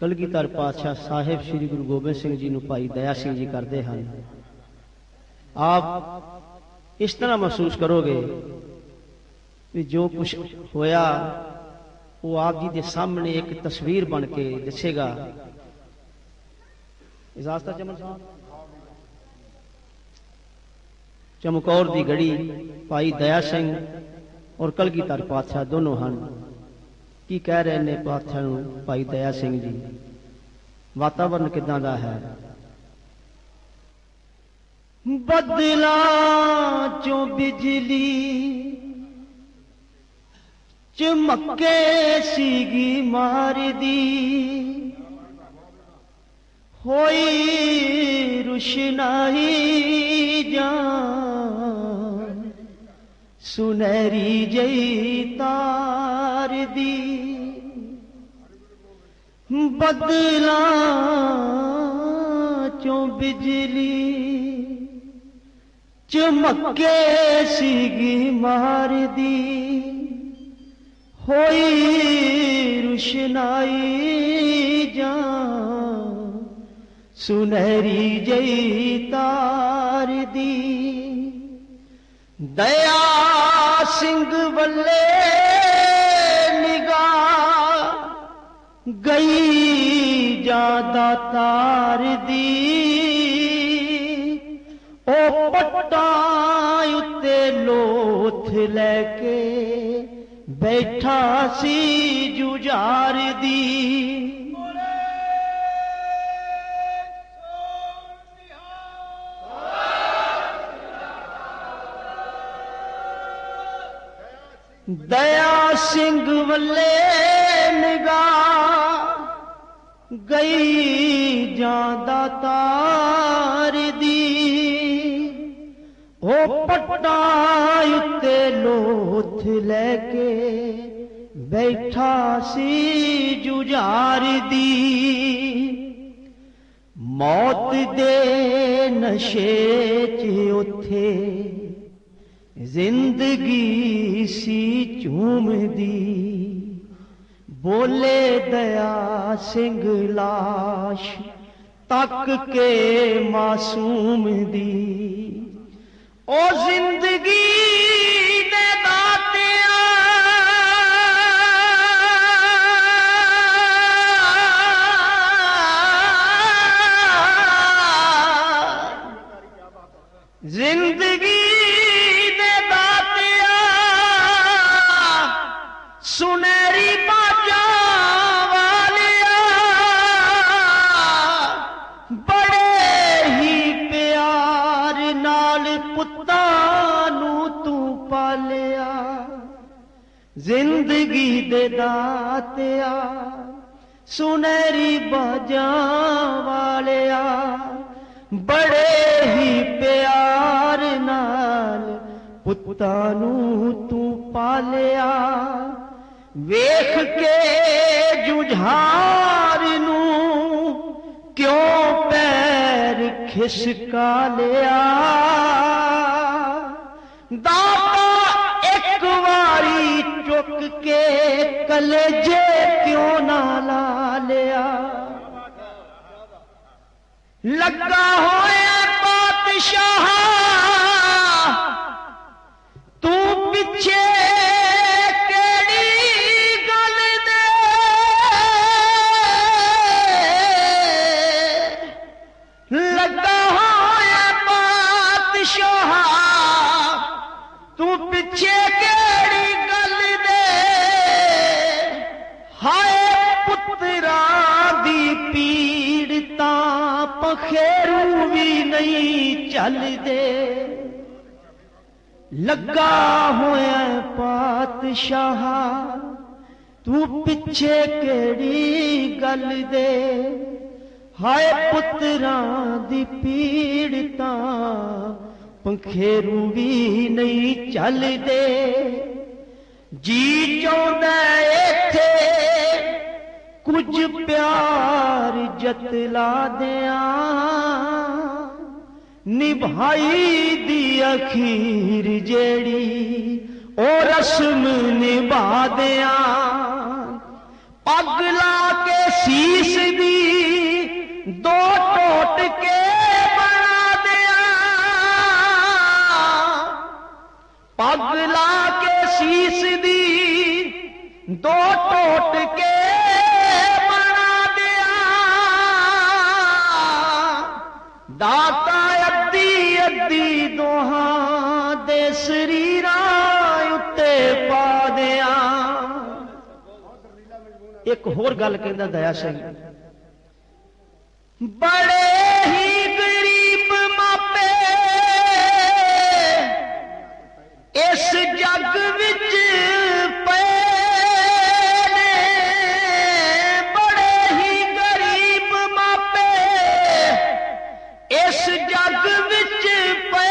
ਕਲਗੀਧਰ ਪਾਤਸ਼ਾਹ ਸਾਹਿਬ ਸ੍ਰੀ ਗੁਰੂ ਗੋਬਿੰਦ ਸਿੰਘ ਜੀ ਨੂੰ ਭਾਈ ਦਇਆ ਸਿੰਘ ਜੀ ਕਰਦੇ ਹਨ ਆਪ ਇਸ ਤਰ੍ਹਾਂ ਮਹਿਸੂਸ ਕਰੋਗੇ ਵੀ ਜੋ ਕੁਝ ਹੋਇਆ ਉਹ ਆਪ ਜੀ ਦੇ ਸਾਹਮਣੇ ਇੱਕ ਤਸਵੀਰ ਬਣ ਕੇ ਦਿਸੇਗਾ ਇਜਾਜ਼ਤ ਹੈ ਚਮਨ ਸਾਹਿਬ ਚਮਕੌਰ ਦੀ ਗੜੀ ਭਾਈ ਦਇਆ ਸਿੰਘ ਔਰ ਕਲਗੀਧਰ ਪਾਤਸ਼ਾਹ ਦੋਨੋਂ ਹਨ ਕੀ ਕਹਿ ਰਹੇ ਨੇ ਪਾਤਸ਼ਾਹ ਨੂੰ ਭਾਈ ਦਇਆ ਸਿੰਘ ਜੀ? ਵਾਤਾਵਰਨ ਕਿਦਾਂ ਦਾ ਹੈ? ਬਦਲਾ ਚੋਂ ਬਿਜਲੀ ਚਮਕੇ ਸੀਗੀ ਮਾਰਦੀ। ਹੋਈ ਰੁਸ਼ਨਾਈ ਜਾਂ ਸੁਨਹਿਰੀ ਜਈ ਤਾਰ بدلا چوں بجلی چمکے سیگی مار دی ہوئی روشنائی جان سنہری جئی تار دی دیا سنگھ بلے گئی جادہ تار دی۔ او پٹا اتے لوتھ لے کے بیٹھا سی جار دی۔ دیا سنگھ ولے نگاہ گئی جاندہ تار دی۔ او پٹائی تے لوتھ لے کے بیٹھا سی ججار دی۔ موت دے نشے چے زندگی سی چوم دی بولے دیا سنگھ لاش تک کے معصوم دی۔ او زندگی ਨਾਲ ਪੁੱਤਾਂ ਨੂੰ ਤੂੰ ਪਾਲਿਆ ਜ਼ਿੰਦਗੀ ਦੇ ਦਾਤਿਆ ਸੁਨਹਿਰੀ ਬਾਜਾਂ ਵਾਲਿਆ ਬੜੇ ਹੀ ਪਿਆਰ ਨਾਲ ਪੁੱਤਾਂ ਨੂੰ ਤੂੰ ਪਾਲਿਆ ਵੇਖ ਕੇ ਜੁਝਾਰ کھسکا لیا داتا ایک واری چک کے کلجے کیوں نہ لا لیا لگا ہوئے پاتشاہاں خیرو بھی نہیں چل دے۔ لگا ہوا پاتشاہ تو پچھے کیڑی گل دے۔ ہائے پتراں دی پیڑتا پنکھیرو بھی نہیں چل دے۔ جی چاہتا ایتھے کچھ پیار جتلا دیا نبھائی دی اخیر جیڑی او رسم نبھا دیا اگلا کے سیس دی دو ٹوٹ کے بنا دیا پگلا کے سیس دی دو ٹوٹ کے ਦਾਤਾ ਅੱਧੀ ਅੱਧੀ ਦੋਹਾਂ ਦੇ ਸਰੀਰਾਂ ਉੱਤੇ ਪਾ ਦਿਆਂ। ਇੱਕ ਹੋਰ ਗੱਲ ਕਹਿੰਦਾ ਦਇਆ ਸਿੰਘ, ਬੜੇ اس جگ وچ پے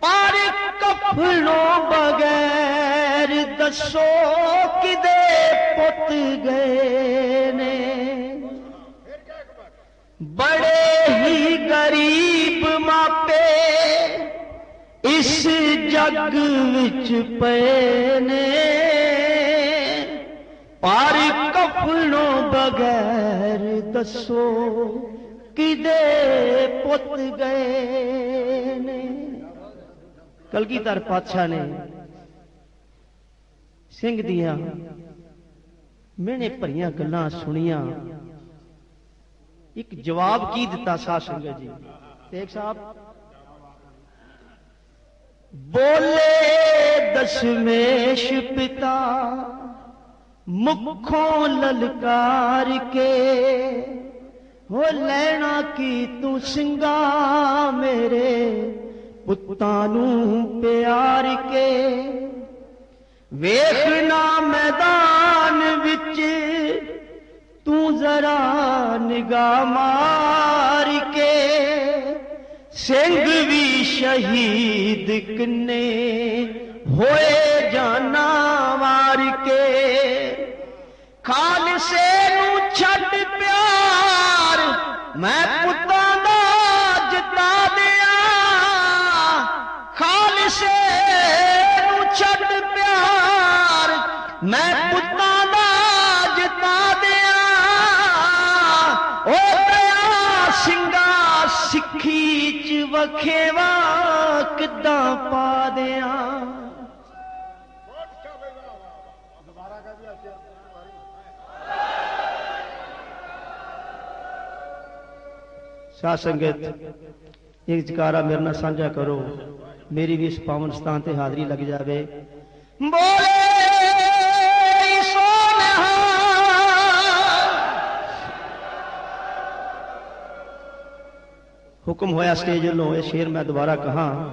پار کفنوں بغیر دسو کدے پت گئے نے۔ بڑے ہی غریب ماپے اس جگ وچ پے نے اپنوں بغیر دسو کدے پت گئے نے۔ کلکی تر پادشاہ نے سنگھ دیا میں نے پریاں گلاں سنیاں۔ ایک جواب کی دیتا سا سنگھ جی؟ دیکھ صاحب؟ بولے دشمیش پتا مکھوں للکار کے۔ ہو لینا کی تو سنگا میرے پتانو پیار کے۔ ویخنا میدان وچ تو ذرا نگاہ مار کے۔ سنگ بھی شہید کنے ہوئے میں کتا جتا دیا سنگا سکھی پا دیا۔ سا سنگت ایک جکارا میرے نال سانجا کرو میری بھی اس پاون ستان تے حاضری لگ جاوے۔ بول حکم ہویا سٹیج لو یہ شیر میں دوبارہ کہاں؟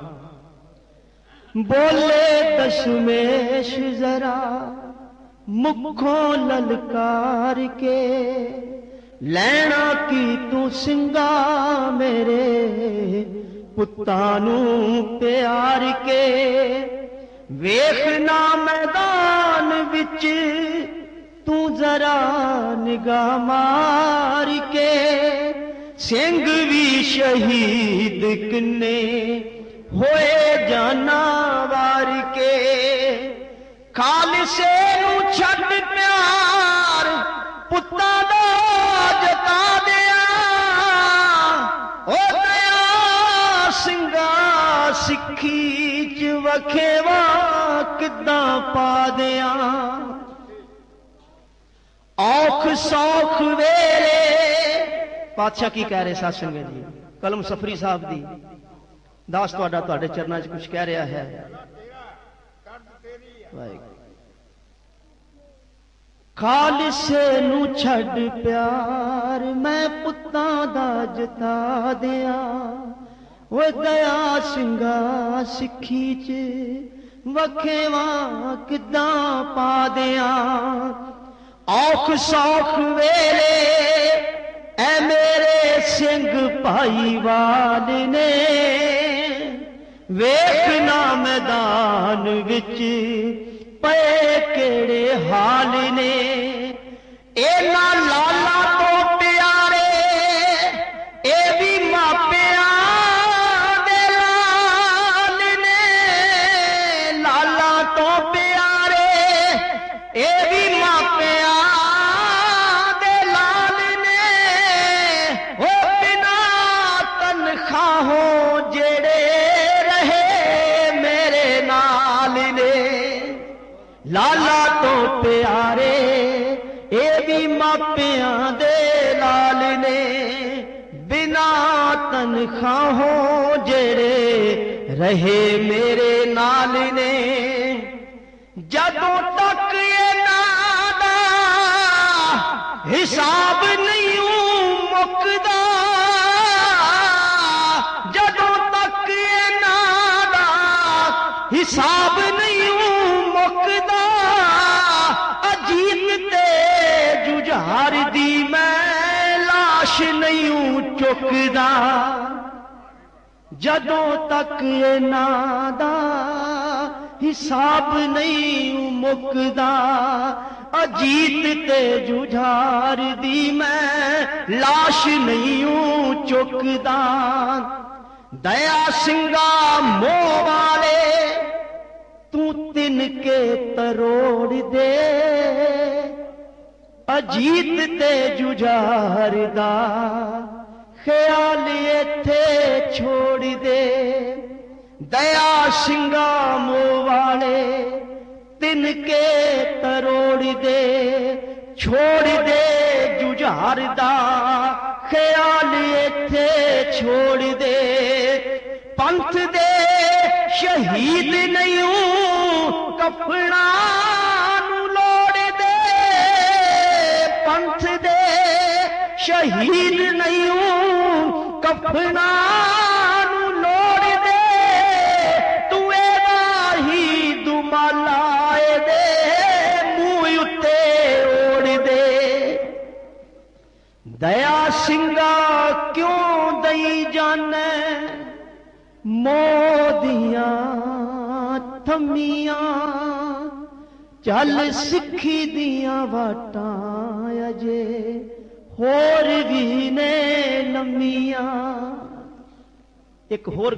بولے دشمیش ذرا، مکھوں للکار کے، لینا کی تو سنگا میرے، پتانوں پیار کے۔ ویخنا میدان بچ تو ذرا نگاہ مار کے۔ ਸਿੰਘ ਵੀ ਸ਼ਹੀਦ ਕਿੰਨੇ ਹੋਏ ਜਾਨਾ ਵਾਰ ਕੇ ਖਾਲਸੇ ਨੂੰ ਛੱਡ ਪਿਆਰ ਪੁੱਤਾਂ ਦਾ ਜਤਾ ਦਿਆਂ ਓ ਦਇਆ ਸਿੰਘਾ ਸਿੱਖੀ ਚ ਵਖੇਵਾ ਕਿੱਦਾਂ ਪਾ ਦਿਆਂ ਔਖ ਸੌਖ ਵੇਲੇ ਪਾਤਸ਼ਾਹ ਕੀ ਕਹਿ ਰਹੇ ਸਾਧ ਸੰਗਤ ਜੀ ਕਲਮ ਸਫਰੀ ਸਾਹਿਬ ਦੀ ਦਾਸ ਤੁਹਾਡਾ ਤੁਹਾਡੇ ਚਰਨਾਂ 'ਚ ਕੁਝ ਕਹਿ ਰਿਹਾ ਹੈ ਕੱਢ ਤੇਰੀ ਆ ਵਾਹਿਗੁਰੂ ਖਾਲਸੇ ਨੂੰ ਛੱਡ ਪਿਆਰ ਮੈਂ ਪੁੱਤਾਂ ਦਾ ਜਤਾ ਦਿਆਂ ਓਏ ਦਇਆ ਸਿੰਘਾ ਸਿੱਖੀ ਚ ਵਖੇਵਾ ਕਿੱਦਾਂ ਪਾ ਦਿਆਂ ਔਖ ਸੌਖ ਵੇਲੇ ਐ ਮੇਰੇ ਸਿੰਘ ਭਾਈਵਾਲ ਨੇ। ਵੇਖਣਾ ਮੈਦਾਨ ਵਿੱਚ ਪਏ ਕਿਹੜੇ ਹਾਲ ਨੇ। ਇਹਨਾਂ ਲਾਲ ਪਿਆਰੇ ਇਹ ਵੀ ਮਾਪਿਆਂ ਦੇ ਲਾਲ ਨੇ ਬਿਨਾ ਤਨਖਾਹੋਂ ਜਿਹੜੇ ਰਹੇ ਮੇਰੇ ਨਾਲ ਨੇ ਜਦੋਂ ਤੱਕ ਇਹਨਾਂ ਦਾ ਹਿਸਾਬ ਨਹੀਂ ਮੁੱਕਦਾ ਜਦੋਂ ਤੱਕ ਇਹਨਾਂ ਦਾ ਹਿਸਾਬ گھر دی میں لاش نہیں چکدا جدوں تک یہ نادا حساب نہیں مکدا اجیت تے جھار دی میں لاش نہیں چکدا دیا سنگا مو والے، تو تن کے تروڑ دے۔ ਅਜੀਤ ਤੇ ਜੁਝਾਰ ਦਾ ਖਿਆਲ ਇੱਥੇ ਛੋੜ ਦੇ ਦਇਆ ਸਿੰਘਾ ਮੋ ਵਾਲੇ ਤਿੰਨ ਕੇ ਤਰੋੜ ਦੇ ਛੋੜ ਦੇ ਜੁਝਾਰ ਦਾ ਖਿਆਲ ਇੱਥੇ ਛੋੜ ਦੇ ਪੰਥ ਦੇ ਸ਼ਹੀਦ ਨਹੀਂ ਕਫਣਾ شہید نہیں ہوں کفنا دیا سنگا کیوں دئی جان مودیاں تھمیاں چل سکھی دیاں واٹاں اجے ہور بھی نے لمیاں ایک ہور